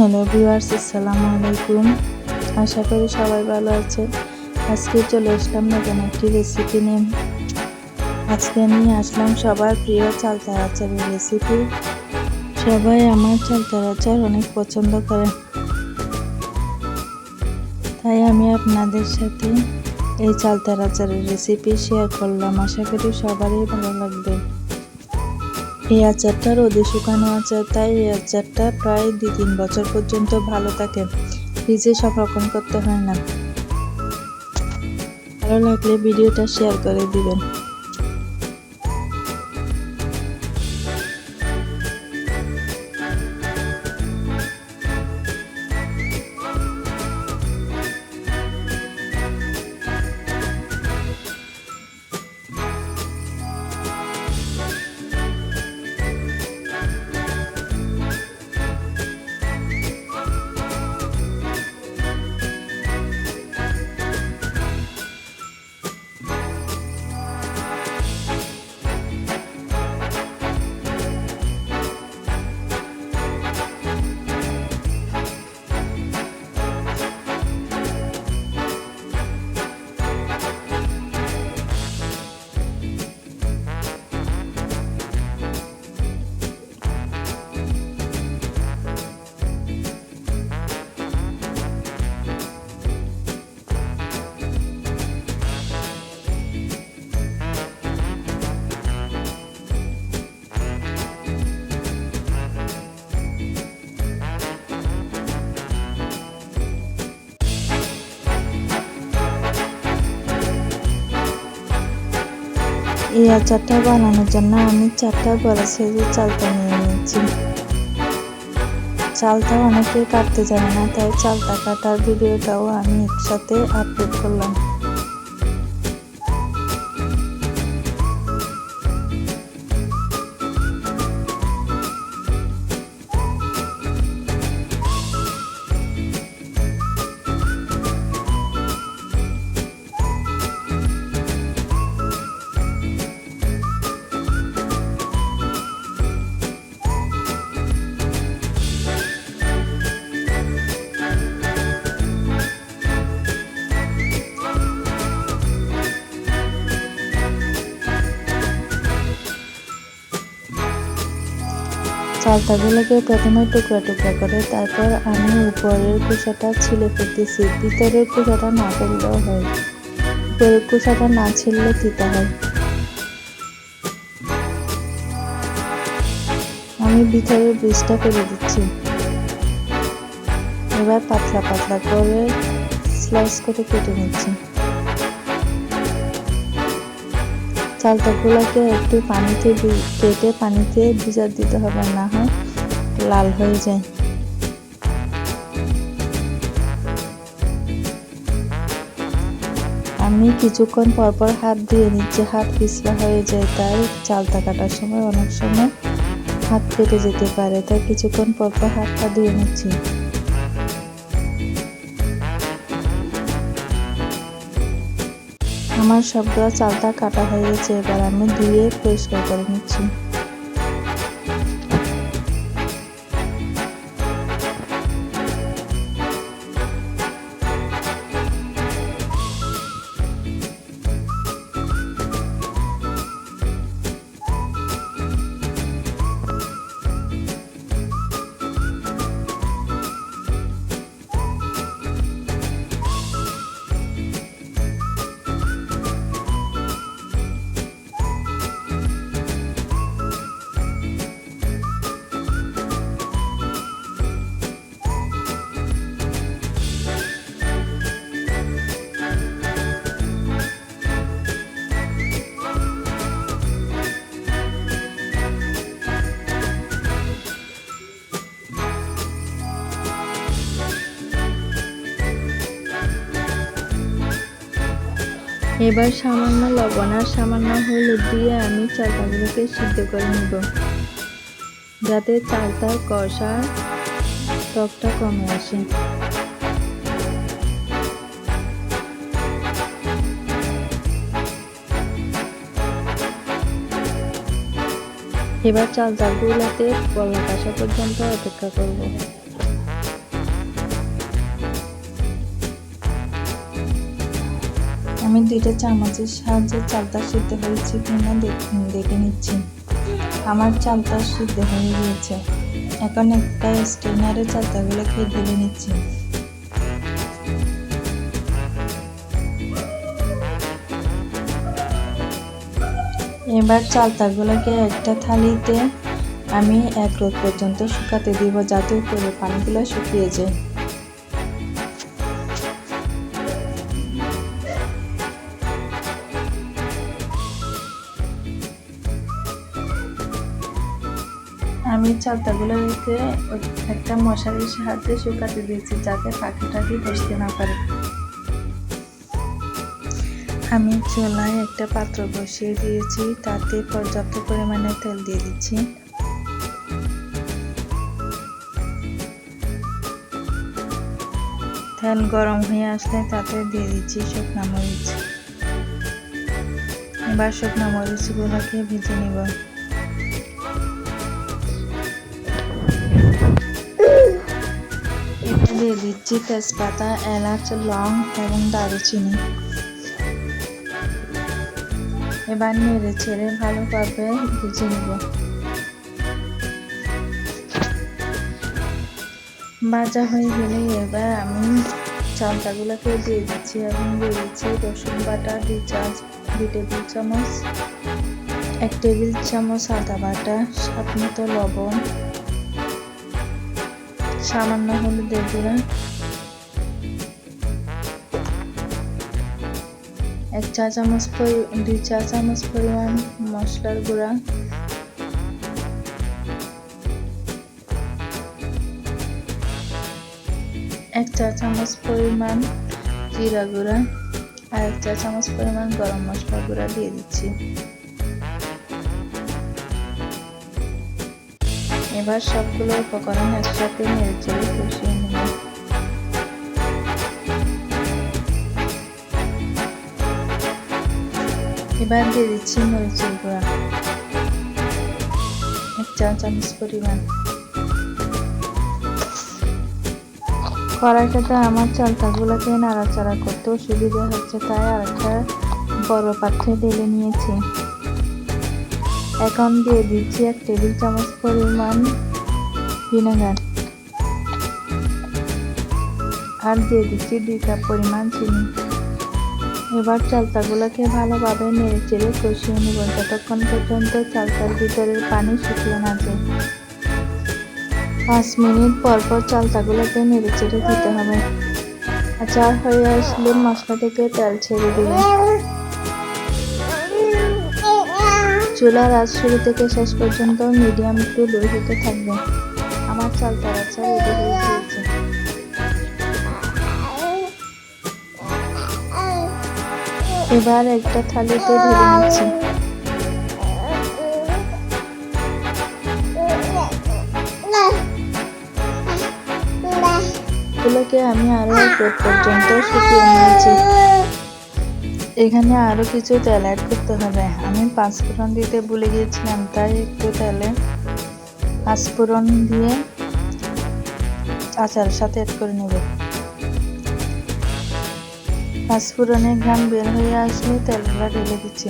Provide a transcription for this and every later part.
Hello viewers, আসসালামু আলাইকুম। আশা করি সবাই ভালো আছে। আজকে চলে আসলাম নতুন একটি রেসিপি নিয়ে। আজকে নিয়ে আসলাম সবার প্রিয় চালতার আচারের রেসিপি সবাই আমার চালতার আচার অনেক পছন্দ করে। তাই আমি আপনাদের সাথে এই চালতার আচারের রেসিপি শেয়ার করলাম। আশা করি সবারই ভালো লাগবে। এই আচারটা রোদে শুকানো আচার, তাই এই আচারটা প্রায় দুই তিন বছর পর্যন্ত ভালো থাকে। ফ্রিজে সব রকম করতে হয় না। ভালো লাগলে ভিডিওটা শেয়ার করে দিবেন। এই আচারটা বানানোর জন্য আমি চারটা বড় সাইজের চালটা নিয়ে নিয়েছি। চালটা অনেকে কাটতে জানে না, তাই চালটা কাটার ভিডিওটাও আমি একসাথে আপলোড করলাম। চালতাগুলোকে প্রথমে টুকরা টুকরা করে, তারপর আমি উপরের কুচাটা ছিলে ফেলতেছি, ভিতরের কুচাটা না ফেললেও হয়। উপরের কুচাটা না ছিললে দিতে হয়? আমি ভিতরের বীজটা ফেলে দিচ্ছি। এবার পাতলা পাতলা করে স্লাইস করে কেটে নিচ্ছি। চালটাগুলোকে একটু পানিতে কেটে পানিতে ভিজা দিতে হবে, না হয় লাল হয়ে যায়। আমি কিছুক্ষণ পরপর হাত দিয়ে নিচ্ছি হাত পিছলা হয়ে যায়, তাই চালটা কাটার সময় অনেক সময় হাত কেটে যেতে পারে, তাই কিছুক্ষণ পরপর হাতটা দিয়ে নিচ্ছি। আমার সবগুলো চালটা কাটা হয়ে গেছে এবার আমি ধুয়ে পরিষ্কার করে নিচ্ছি। এবার সামান্য লবণ আর সামান্য হলুদ দিয়ে আমি চালটাগুলোকে সিদ্ধ করে নেব। যাতে চালটার কষা টকটা কমে আসে। এবার চাল চালগুলোতে পলক আসা পর্যন্ত অপেক্ষা করব। আমি দুইটা চামচের সাহায্যে চালটা সিদ্ধ হয়েছে কিনা দেখ- নিচ্ছি। আমার চালটা সিদ্ধ হয়ে গিয়েছে। এখন একটা স্টেনারে চালতাগুলোকে ঢেলে নিচ্ছি। এবার চালতাগুলোকে একটা থালিতে আমি এক রোদ পর্যন্ত শুকাতে দিব যাতে উপরে পানিগুলো শুকিয়ে যায়। আমি চালতাগুলোকে একটা মশারির সাহায্যে শুকাতে দিয়েছি, যাতে পাখি টাকি বসতে না পারে। আমি চোলায় একটা পাত্র বসিয়ে দিয়েছি, তাতে পর্যাপ্ত পরিমাণে তেল দিয়ে দিচ্ছি। তেল গরম হয়ে আসলে তাতে দিয়ে দিচ্ছি শুকনো মরিচ। এবার শুকনো মরিচগুলোকে ভেজে নেব। দিয়ে দিচ্ছি তেজপাতা, এলাচ, লং এবং দারুচিনি। এবার নেড়ে ছেড়ে ভালোভাবে ভেজে নেব। ভাজা হয়ে গেলে এবার আমি চালটাগুলোকে দিয়ে দিচ্ছি এবং দিয়ে দিচ্ছি রসুন বাটা, দুই চা, দুই টেবিল চামচ, এক টেবিল চামচ আদা বাটা, স্বাদ মতো লবণ সামান্য হলুদের গুঁড়া। এক চা চামচ দুই চা চামচ পরিমাণ মশলার গুঁড়া। এক চা চামচ পরিমাণ জিরা গুঁড়া আর এক চা চামচ পরিমাণ গরম মশলা গুঁড়া দিয়ে দিচ্ছি। এবার সবগুলো উপকরণ একসাথে নেড়ে চেড়ে কষিয়ে নেব এবার দিয়ে দিচ্ছি মরিচের গুঁড়া। এক চা চামচ পরিমাণ। কড়াইটাতে আমার চালতাগুলোকে নাড়াচাড়া করতেও সুবিধা হচ্ছে, তাই আরেকটা বড় পাত্রে ঢেলে নিয়েছি। এখন দিয়ে দিচ্ছি এক টেবিল চামচ পরিমাণ ভিনেগার। আর দিয়ে দিচ্ছি দুই কাপ পরিমাণ চিনি। এবার চালতাগুলোকে ভালোভাবে নেড়ে চেড়ে কষিয়ে নেব। যতক্ষণ পর্যন্ত চালতার ভিতরের পানি শুকিয়ে না যায়। পাঁচ মিনিট পর পর চালতাগুলোকে নেড়ে চেড়ে দিতে হবে। আচার হয়ে আসলে মশলা থেকে তেল ছেড়ে দিবে চুলার আজ শুরু থেকে শেষ পর্যন্ত মিডিয়াম টু লো হিটে থাকবে। আমার চালতার আচার রেডি হয়ে গিয়েছে। এবার একটা থালিতে ঢেলে নিচ্ছি। গুলোকে আমি আরও এক পর্যন্ত শুকিয়ে নিয়েছি। এখানে আরও কিছু তেল অ্যাড করতে হবে। আমি পাঁচফোড়ন দিতে ভুলে গিয়েছিলাম, তাই একটু তেলে পাঁচফোড়ন দিয়ে আচার সাথে অ্যাড করে নেব। পাঁচফোড়নের ঘাম বের হয়ে আসলে তেলটা ঢেলে দিচ্ছি।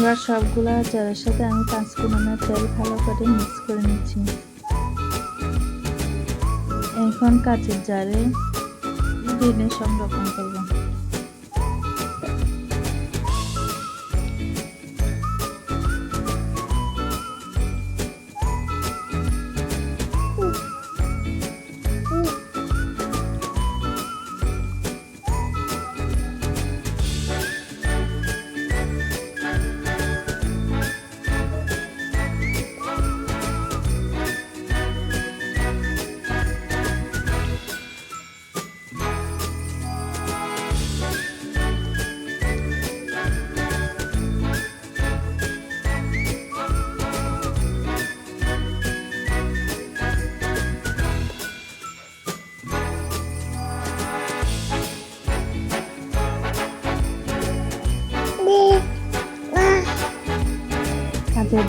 এবার সবগুলো চালের সাথে আমি পাঁচ ফোড়নের তেল ভালো করে মিক্স করে নিচ্ছি। এখন কাঁচের জারে দিনে সংরক্ষণ করব।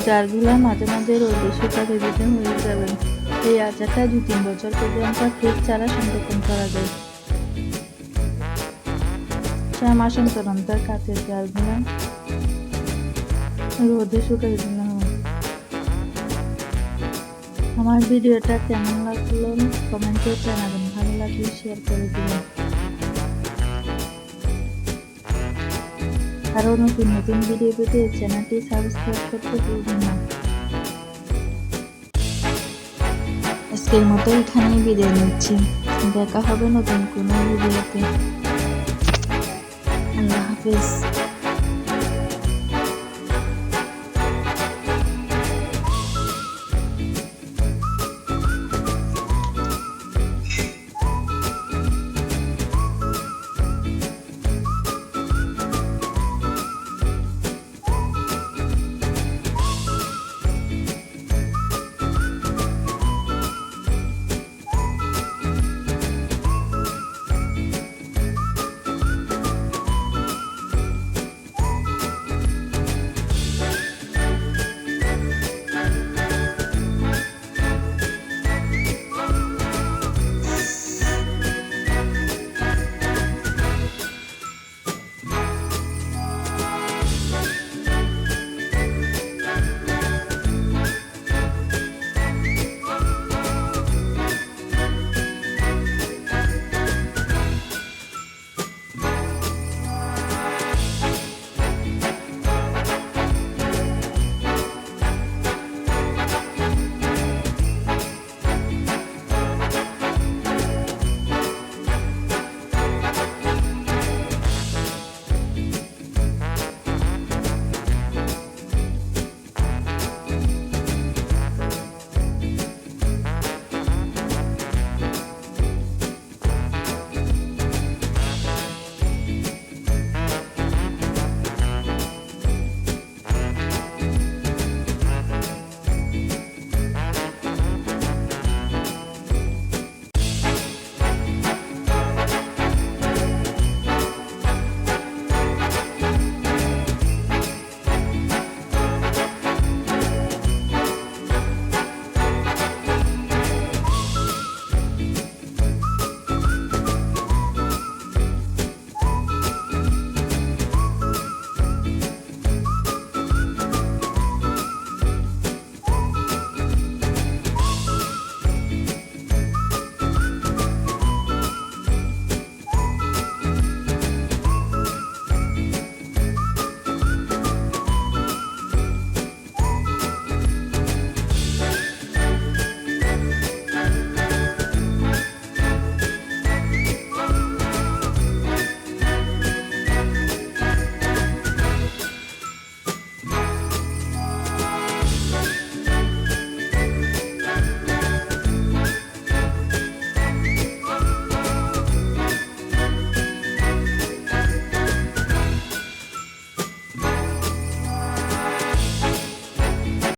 জারগুলো মাঝে মাঝে রোদে শুকাতে দিতে হয়ে যাবে। এই আচারটা দু তিন বছর পর্যন্ত ফ্রিজ ছাড়া সংরক্ষণ করা যায়। অন্তর অন্তর কাঁচের জারগুলো রোদে শুকাতে দিলাম আমার ভিডিওটা কেমন লাগল? কমেন্টে জানাবেন। ভালো লাগলে শেয়ার করে দিবেন। আরও নতুন নতুন ভিডিও পেতে চ্যানেলটি সাবস্ক্রাইব করতে ভুলবেন না। আজকের মতো এখানেই বিদায় নিচ্ছি। দেখা হবে নতুন কোনো ভিডিওতে আল্লাহ হাফেজ।